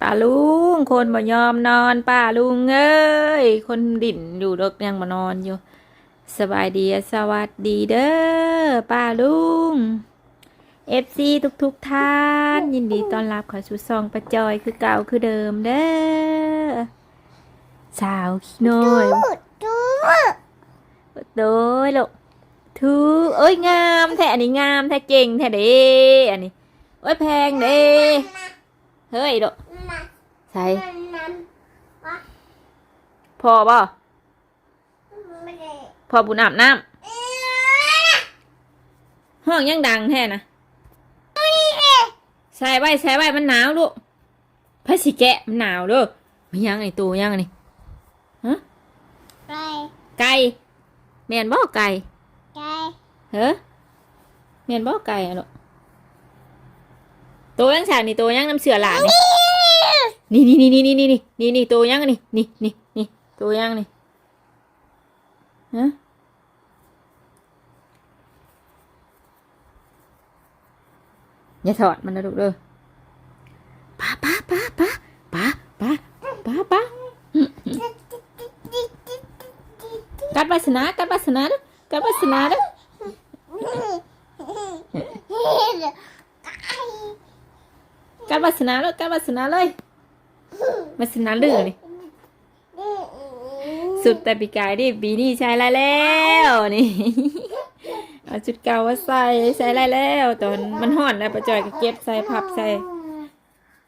ป้าลุงคนบ่ยอมนอนป้าลุงเอ้ย คนดิ่นอยู่ดกยังบ่นอนอยู่ สบายดีสวัสดีเด้อป้าลุงเอฟซีทุกๆทท่าน ยินดีต้อนรับขอสู่ซองประจอยคือเก่าคือเดิมเด้อสาวขี้น้อยดูโดยลูกทูเอ้ยงามแท้อันนี้งามแท้เก่งแท้เด้อันนี้โอ้ยแพงเด้ เฮ้ยลูกใส่พอบ่ไม่ได้พอบุญอาบน้ำห้องยังดังแท้นะใส่ไว้ใส่ไว้มันหนาวลูกพระสิแกะมันหนาวเด้อมันยังไอตัวยังอันนี้ไปไก่แมนบ่ไก่ไปเฮ้อแมนบ่ไก่อะลูก ตัวยังฉากนี่ตัวยังน้ำเสือหลานนี่นี่นี่นี่นี่นี่นี่นี่นี่ตัวยังอันนี่นี่นี่นี่ตัวยังนี่ฮะอย่าถอดมันนะลูกเด้อป้าป้าป้าป้าป้าป้าป้าป้ากัดวาสนากัดวาสนาเด้อกัดวาสนาเด้อ กัดวาสนาเลยกัดวาสนาเลยวาสนาเลือนี่สุดแต่ปีกายดิปีนี้ใช้ไรแล้วนี่เอาชุดเก่ามาใส่ใส่ไรแล้วตอนมันห่อนแล้วประจอยก็เก็บใส่พับใส่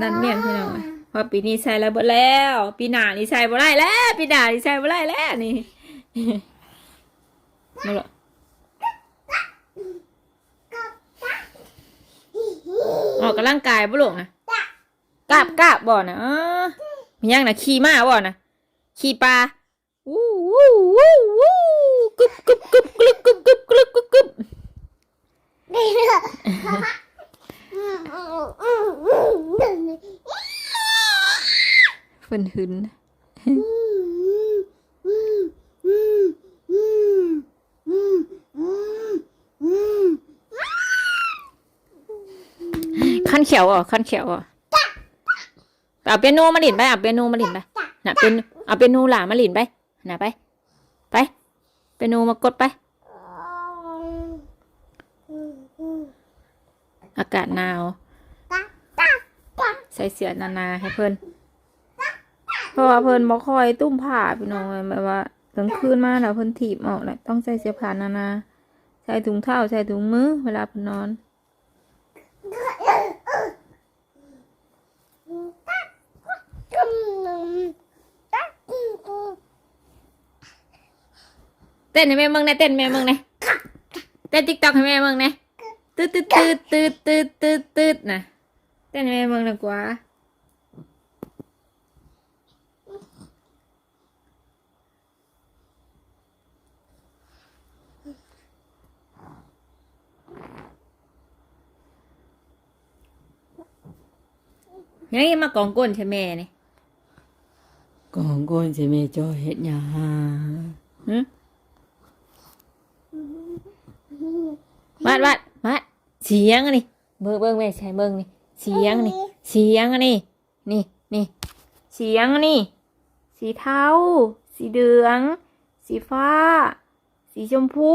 นั่นเนี่ยพี่น้องเพอปีนี้ใส่แล้วหมดแล้ว ปีหน้านี่ใส่บ่ได้แล้วปีหน้านี่ใส่บ่ได้แล้วนี่มาละ ออกกำลังกายบ่ลูกนะกราบกราบบ่นะเออมียังนะขี่ม้าบ่นะขี่ปลาวู้วู้วู้วู้กึบกึบกึบกึบกึบกึบกึบกึบกึบได้เลยเฟินหึน ขั้นเขียวอะขั้นเขียวอะเอาเปียโนมาหลินไปเอาเปียโนมาหลินไปน่ะเป็นเอาเปียโนหลามาหลินไปน่ะไป ไปเปียโนมากดไป อากาศหนาว ใส่เสื้อนานาให้เพิ่นเพราะว่าเพิ่นบ่คอยตุ้มผ้าพี่น้องแบบว่ากลางคืนมาแล้วเพิ่นถีบออกแหละต้องใส่เสื้อผ้านานา ใส่ถุงเท้าใส่ถุงมือเวลาเพิ่นนอน ต้นให้แม่เมืองหนะเต้นแม่เมืองหนะเต้นติ๊กต็อกให้แม่เมืองหนะตืดตืดตืดตืดตืดตืดตืดนะเต้นให้แม่เมืองดีกว่ายังยังมากองก้นใช่แม่นี่กองก้นสิแม่จอยเฮ็ดหยังหึ วัดวัดวัดเสียงอันนี้เบิ่งเบิ่งแม่ใช้เบิ่งนี่เสียงนี่เสียงอันนี้นี่นี่เสียงอันนี้สีเทาสีเหลือง สีฟ้า สีชมพู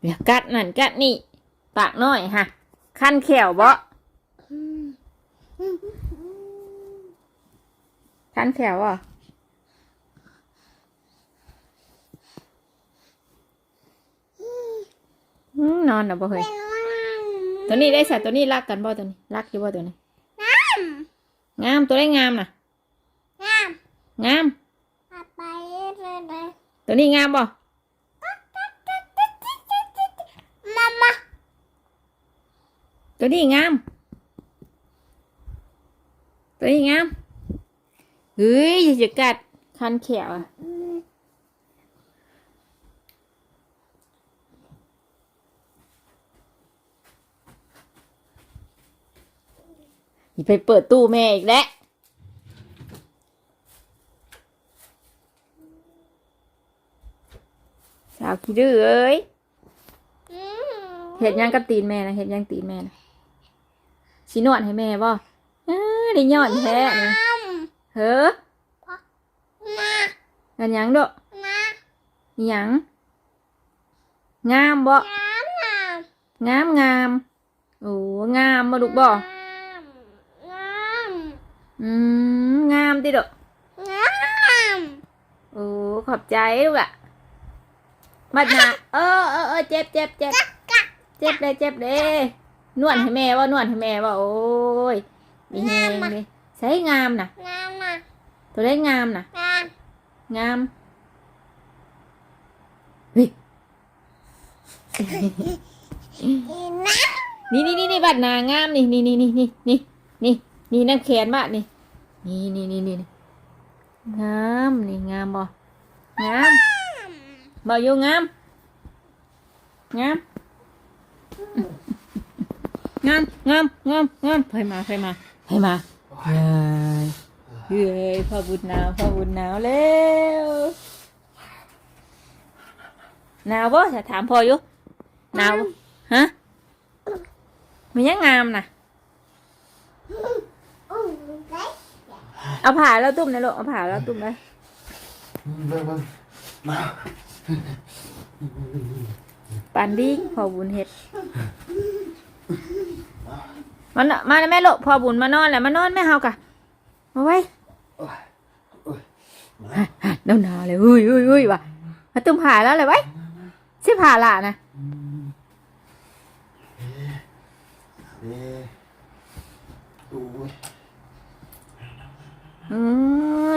เดี๋ยวกัดนั่นกัดนี่ปากน้อยฮะ ขั้นแขวบ่ ขั้นแขวอะอืมนอนนะบ่เฮ้ยตัวนี้ได้สัตว์ตัวนี้รักกันบ่ตัวนี้รักอยู่บ่ตัวนี้งามตัวได้งามน่ะงามไปเลยเลยตัวนี้งามบ่มามาตัวนี้งามตัวนี้งาม เฮ้ยอย่าจะกัดคันแขวอะอย่าไปเปิดตู้แม่อีกแล้วาวขี้ดื้อเอ้ยอืมเห็ดหยังกับตีนแม่นะเห็ดหยังตีนแม่นะสินวดให้แม่บ่เอ้อได้ยอดแท้นี่น้ เฮ้อำนะอันหยังเด้อนะอิหยังงามบ่น้ำน้งามงามโอ้งามบ่ลูกบ่ำน้ำอืมงามติเด้อน้ำโอ้ขอบใจลูกอะบัดหนาเออเออเออเจ็บเจ็บเจ็บเจ็บเลยเจ็บเลยนวดให้แม่ว่านวดให้แม่ว่าโอ้ยมีแหงเลย ใช้งามน่ะน้ำนะตัวได้งามน่ะน้งามเฮ้ยำน้นี่นี่นี่นี่บัดหนางามนี่นี่นี่นี่นี่นี่นี่นี่น้ำแขนบะนี่นี่นี่นี่นี่นี่งามนี่งามบ่งามบ่อยู่งามงามงามงามงามงามไปมาไปมาไปมา เฮ้ยเฮ้ยพ่อบุญหนาวพ่อบุญหนาวเร็วหนาวบ่จะถามพ่ออยู่หนาวบ่ฮะมันยังงามนะเอาผ่าแล้วตุ้มนะลูกเอาผ่าแล้วตุ้มเลยเบิ่งเบิ่งมาปันดิ้งพอบุญเฮ็ด มันมาแล้วแม่ลูกพอบุญมานอนแล้วมานอนแม่เฮากะมาไว้โอ้ยโอ้ยมาหนาวหนาวๆเลยอุ้ยอุ้ยอุ้ยว่ะมาตุ้มผ่าแล้วเลยไว้สิผ่าละนะ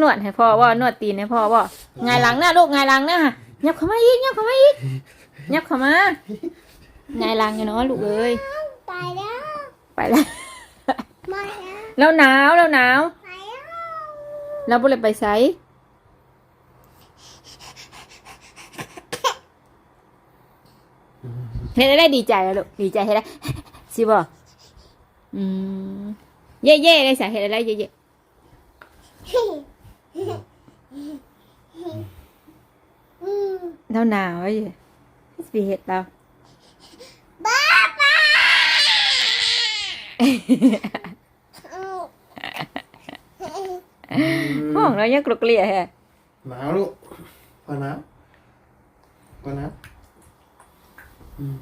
นวดให้พ่อว่านวดตีนให้พ่อว่าไงายหลังหน้าลูกไงายหลังหน้ายับเข้ามาอีกยับเข้ามาอีกยับเข้ามาไงายหลังอยู่เนาะลูกเอ้ยไปแล้ว ไปแล้วมาแล้วแล้วหนาวแล้วหนาวไปแล้วเราบ่เลยไปไสเฮ็ดได้ดีใจแล้วลูกดีใจเฮ็ดได้สิบ่อืมเย่ๆเลยสาเฮ็ดได้เย่ๆแล้วหนาวไอ้เย่สิเฮ็ดเรา บ้าบ้าอืม ห้องเรายังกรุกเกลี่ยแฮะหนาวลูกพอหนาวพอหนาวอืม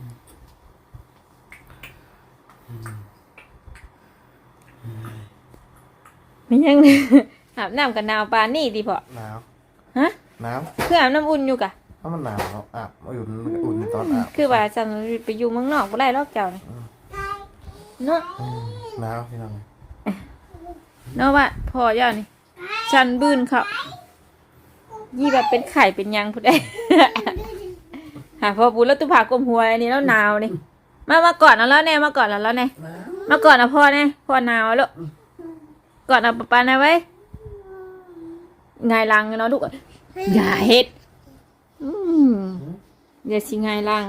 มันยังอาบน้ำกันหนาวปานนี่ดิพ่อหนาวฮะหนาวคืออาบน้ำอุ่นอยู่กะเพราะมันหนาวอาบอุ่นอุ่นในตอนอาบคือว่าจันไปอยู่เมืองนอกบ่ได้หรอกเจ้านี่ เนาะอืมหนาวพี่น้องเนาะว่าพอย่านี่ฉันบืนเขายี่แบบเป็นไข่เป็นหยังผู้ใด หาพอบุญแล้วตุผากลมหัวอันนี้แล้วหนาวนี่มามาก่อนเอาแล้วแน่มาก่อนเอาแล้วแน่หนาวมาก่อนเอาพ่อแน่พ่อหนาวแล้วก่อนเอาปะปานะไว้ไงายหลังเนาะลูกอย่าเฮ็ดอืมอย่าสิไงายหลัง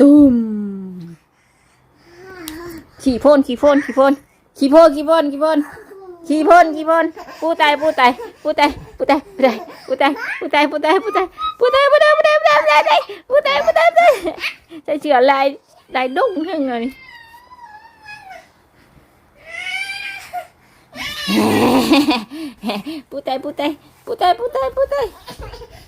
ตุ้มขี่พ่นขี่พ่นขี่พ่นขี่พ่นขี่พ่นขี่พ่นขี่พ่นขี่พ่นปูตายปูตายปูตายปูตายปูตายปูตายปูตายปูตายปูตายปูตายปูตายปูตายปูตายปูตายปูตายปูตายปูตายใส่เชือลายลายดุ้งทั้งเลยปูตายปูตายปูตายปูตายปูตายกุ๊กกูกุ๊กกุ๊กกูอืมตกตุยอะขอชื่อจมยังจมยังฮะเงินไม่ตู้กะจนหยอดกระปุกจนเบิดใช่ว่าวาสนาเฮ็ดหันยังเบียดยากอืมมานา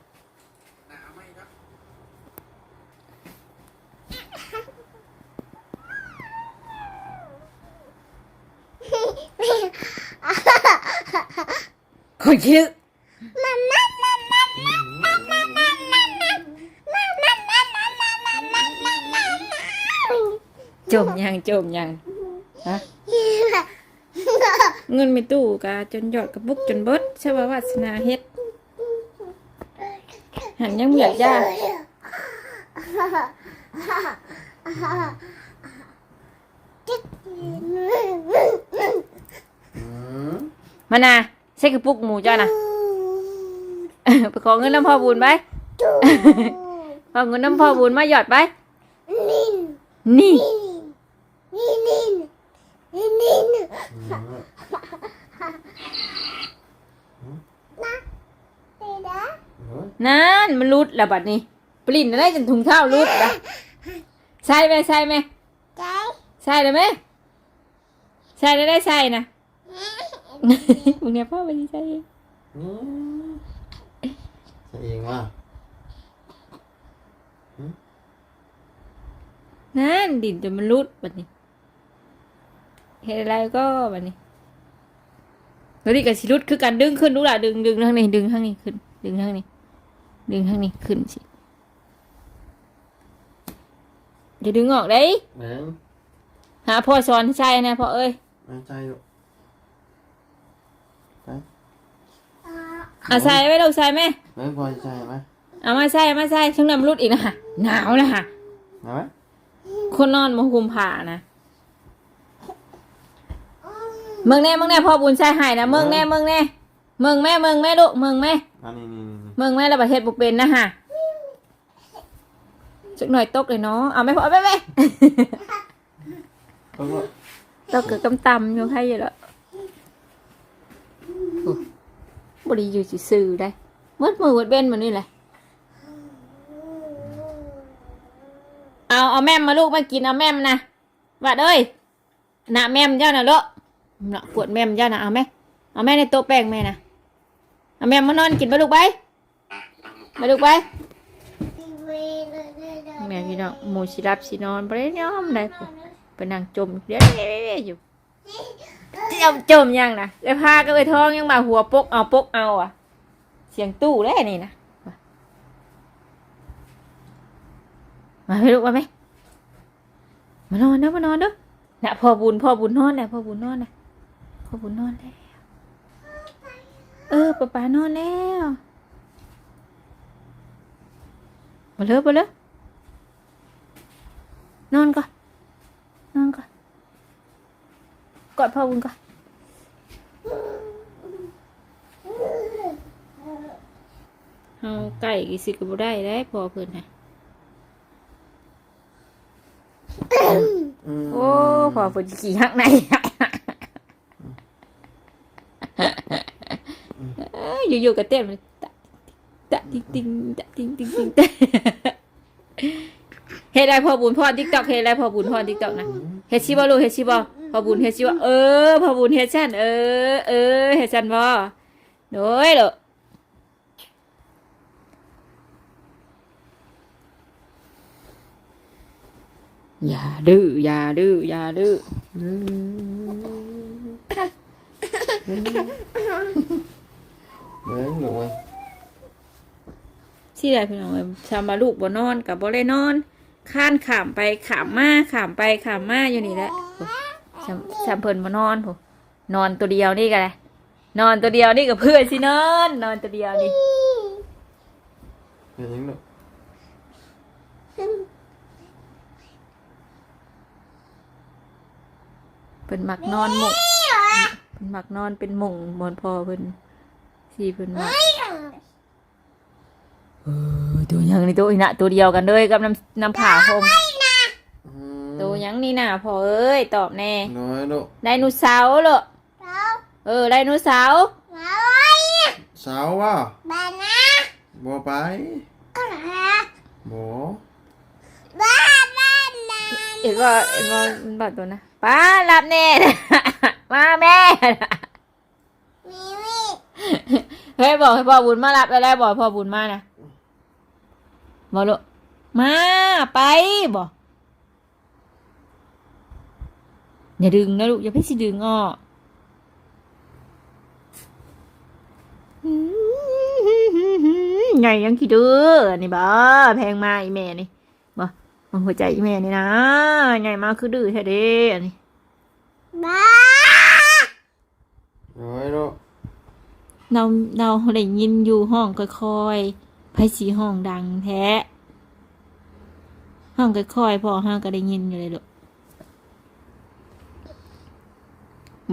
Còn chịu Chồm nhàng chồm nhàng Hả? Ngân mày tủ cả chôn giọt, cả búc bớt Sao bà bà xin hết. Hẳn nhắn việc ra. Mà nè ใช่กระปุกหมูจ้านะไปขอเงินน้ำพ่อบุญไปขอเงินน้ำพ่อบุญมาหยอดไปนินนี่นินนินนินนินอืมนี่นะเฮ้ยนั่นมันรุดแล้วบัดนี้ ปลิ้นอะไรจนถุงเท้ารุดนะใช่ไหมใช่ไหมใจใช่เลยไหมใช่ได้ได้ใช่นะ มึงเนี่ยพ่อไปดีใจเองอืมใช่เองว่ะนั่นดินจนมันรุดบัดนี้เห็นอะไรก็บัดนี้แล้วนี่กับสิรุดคือการดึงขึ้นรู้ละดึงดึงทางนี้ดึงทางนี้ขึ้น ดึงทางนี้ ดึงทางนี้ขึ้นสิอย่าดึงออกได้แม่งหาพ่อสอนให้ใช่นะพ่อเอ้ยไม่ใจลูก อะใส่ไว้ลูกใส่ไหมแม่งพอใจไหมเอามาใส่เอามาใส่ช่างน้ำรุดอีกนะฮะหนาวนะฮะเอาไหมคนนอนมาคุมผ่านะเมืองแน่เมืองแน่พ่อบุญใส่ให้นะเมืองแน่เมืองแน่เมืองแม่เมืองแม่ลูกเมืองแม่อันนี้นี่นี่นี่เมืองแม่ระประเทศบุเป็นนะฮะสักหน่อยตกเลยเนาะเอาไม่พอไปไปเขาก็ตกเกิดกำตำอยู่ให้อยู่แล้วโอ้ บริอยู่ซื่อได้มืดมือมืดเบนมือนนี่แหละเอาเอาแม่มมาลูกมากินเอาแม่มนะวัดเอ้ยนะแม่มเจ้าน่ะลอะน่ะปวดแม่มเจ้าน่ะเอาแม่เอาแม่ในโต๊ะแป้งแม่นะเอาแม่มานอนกินไปลูกไปไปลูกไปแม่พี่น้องหมูสิรับสินอนบ่ได้ยอมได้ไปนั่งจมเดี๋ยๆอยู่ จมจมยังนะไอ้พาก็ไปท้องยังมาหัวปกเอาปกเอาอะ เสียงตู้แล้วนี่นะมาไปลูกมาไหมมานอนเด้อมานอนเด้อน่ะพ่อบุญพ่อบุญนอนแล้วพ่อบุญนอนแล้วพ่อบุญนอนแล้วเออป้าป้านอนแล้วมาเลยมาเลยนอนก่อนนอนก่อนกอดพ่อบุญก่อน เอาไก่กี่สิก็บ่ได้ได้พอเพิ่นนะอืมโอ้พอเพิ่นสิขี่หักในเอ้ยอยู่ๆก็เต้นเลยตะตะติ๊งติ๊งตะติ๊งติ๊งติ๊งตะเฮ็ดได้พอบุญพ่อ TikTok เฮ็ดได้พอบุญพ่อ TikTok นะเฮ็ดชิบ่ลูกเฮ็ดชิบ่ พอบุญเฮ็ดชิบ่เออพอบุญเฮ็ดซั่นเออ เออเฮ็ดซั่นบ่โดยลูกอย่าดื้ออย่าดื้ออย่าดื้อแม่งหนูไงสิได้พี่น้องเอ้ยชามาลูกบ่นอนก็บ่ได้นอน ข้านขามไปขามมาขามไปขามมาอยู่นี่แหละ โอ้ชามชามเพิ่นบ่นอนโหนอนตัวเดียวนี่ก็ได้นอนตัวเดียวนี่กับเพื่อนสินอนนอนตัวเดียวนี่เป็นยังลูกเพิ่นมักนอนหมกเพิ่นมักนอนเป็นหม่งบอนพอเพิ่นสิเพิ่นมักเออตัวหยังนี่ตัวอีน่ะตัวเดียวกันเลยกับน้ำน้ำผ่าห่มอืมตัวห ยังนี่น่ะพอเอ้ยตอบแน่น้อยลูกไดโนเสาร์เหรอเราเออไดโนเสาร์เราสาวว่าบ้านนะบ่ไปก็นะบ่บ้านบ้านนะเอ็ดว่าเอ็ดว่ามันบาดตัวนะป้ารับแน่มาแม่มีมีเฮ้ยบอกให้พ่อบุญมารับแล้วได้บอกให้พ่อบุญมานะบอกลูกมาไปบอก อย่าดึงนะลูกอย่าเพิ่งสิดึงออกไงยังคิดเด้อนี่บ้าแพงมาอีแม่นี่บ่มันหัวใจอีแม่นี่นะไงมาคือดื้อแท้เด้อันนี้บ้าโอ้ยลูกเราเราได้ยินอยู่ห้องค่อยๆไผสีห้องดังแท้ห้องค่อยๆพอห้างก็ได้ยินอยู่เลยลูก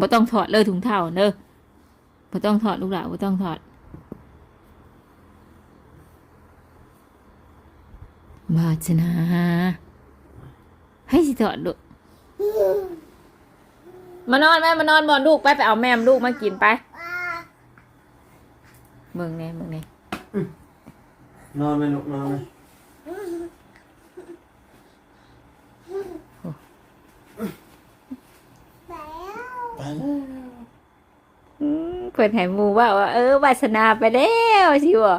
บ่ต้องถอดเลยถุงเท้าเด้อบ่ต้องถอดลูกหลานบ่ต้องถอดบาชนาให้สิถอดลูกมานอนแม่มานอนบอนลูกไปไปเอาแม่มลูกมากินไปเมืองเนี่ยเมืองเนี่ยนอนไหมลูกนอนไหม แล้ว ไป เปิดให้หมูว่าว่า เออวาสนาไปแล้วสิวะ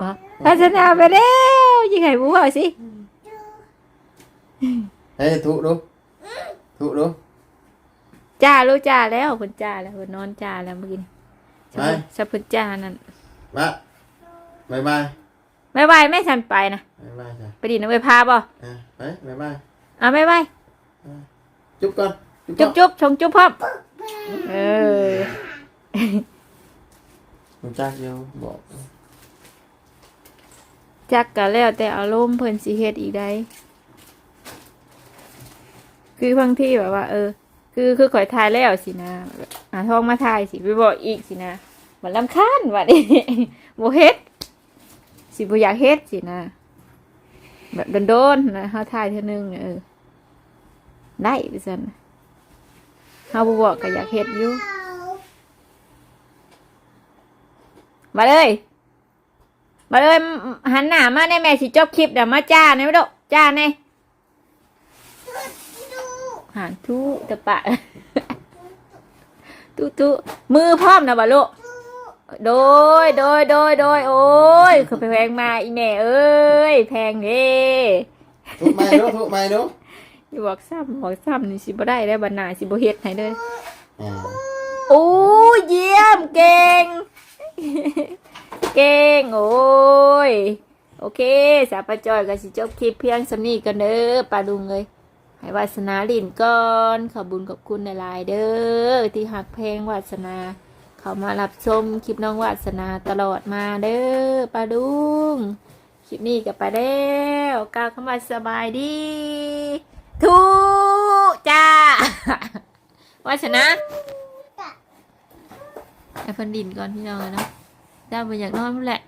วะวาสนาไปแล้วยิงให้หมูว่าสิเฮ้ยทุดูทุดูจ้าลูกจ้าแล้วเพิ่นจ้าแล้วเพิ่นนอนจ้าแล้วเมื่อกี้นี่ไปสับเพิ่นจ้านั่นมาบายบายไม่ไหวไม่ทันไปนะบายบายจ้ะไปดินเอาไปพาบ่อะไปบายบายเอาไม่ไหวจุ๊บก่อน จุ๊บก่อนจุ๊บชงจุ๊บพร้อมเออผมจักเดียวบอกจักกะแล้วแต่อารมณ์เพิ่นสิเฮ็ดอีกได้คือบางที่แบบว่า เออ คือคือข่อยทายแล้วสินะแบบหาทองมาทายสิไปบอกอีกสินะมันลำคาญว่ะนี่บ่เฮ็ดสิบ่อยากเฮ็ดสินะแบบโดนๆนะเฮาทายเท่านึงเนี่ยเออได้ไปซั่น เฮาบ่บอกก็อยากเฮ็ดอยู่ มาเลย มาเลย หันหน้ามาในแม่สิจบคลิปเดี๋ยวมาจ้าในไม่ดอกจ้าในดูหานทุตะปะทุทุมือพร้อมนะบ่ลูกโดย โดย โดย โดย โอ้ยคือไปแพงมาอีแม่เอ้ย แพงเด้ทุกไม่ดูทุกไม่ดูอย่าบอกซ้ำบอกซ้ำนี่สิบ่ได้ได้บันนาสิบ่เฮ็ดให้เด้ออ่าโอ้ยเยี่ยมเก่ง เก่งโอ้ยโอเคสาวปาจอยก็สิจบคลิปเพียงสำนี้กันเด้อปาลุงเลยให้วาสนาลินก่อนขอบบุญขอบคุณในลายๆเด้อที่หักเพลงวาสนา เขามารับชมคลิปน้องวาสนาตลอดมาเด้อปาลุงคลิปนี้ก็ไปแล้วก้าวเข้ามาสบายดี ทุจ้าวาสนาไอ้เพันดินก่อนพี่น้องเลยเนาะได้มาอยากนอนนั่นแหละ